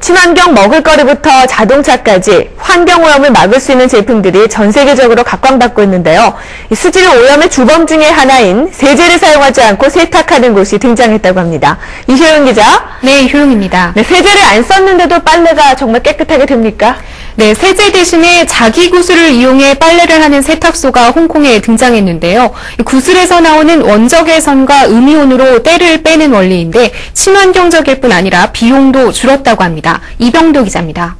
친환경 먹을거리부터 자동차까지 환경오염을 막을 수 있는 제품들이 전 세계적으로 각광받고 있는데요. 이 수질 오염의 주범 중의 하나인 세제를 사용하지 않고 세탁하는 곳이 등장했다고 합니다. 이효영 기자. 네, 효영입니다. 네, 세제를 안 썼는데도 빨래가 정말 깨끗하게 됩니까? 네, 세제 대신에 자기 구슬을 이용해 빨래를 하는 세탁소가 홍콩에 등장했는데요. 이 구슬에서 나오는 원적외선과 음이온으로 때를 빼는 원리인데 친환경적일 뿐 아니라 비용도 줄었다고 합니다. 이병도 기자입니다.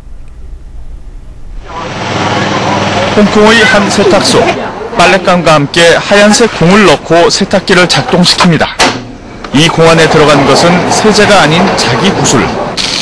홍콩의 한 세탁소. 빨랫감과 함께 하얀색 공을 넣고 세탁기를 작동시킵니다. 이 공 안에 들어간 것은 세제가 아닌 자기 구슬.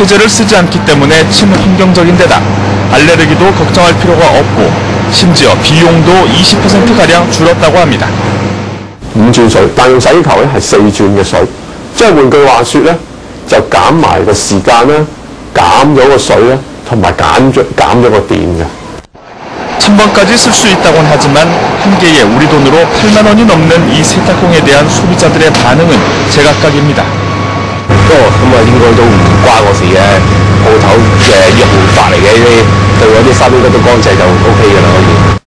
세제를 쓰지 않기 때문에 친환경적인 데다 알레르기도 걱정할 필요가 없고 심지어 비용도 20%가량 줄었다고 합니다. 五轉水，但用洗衣球咧係四轉嘅水，即係換句話說咧，就減埋個時間啦，減咗個水啦，同埋減咗減咗個電嘅。 천번까지 쓸 수 있다곤 하지만 한 개에 우리 돈으로 8만 원이 넘는 이 세탁공에 대한 소비자들의 반응은 제각각입니다. 不過咁啊，應該都唔關我事嘅，鋪頭嘅用法嚟嘅，呢啲對嗰啲衫應該都乾淨就 O K 嘅啦，可以。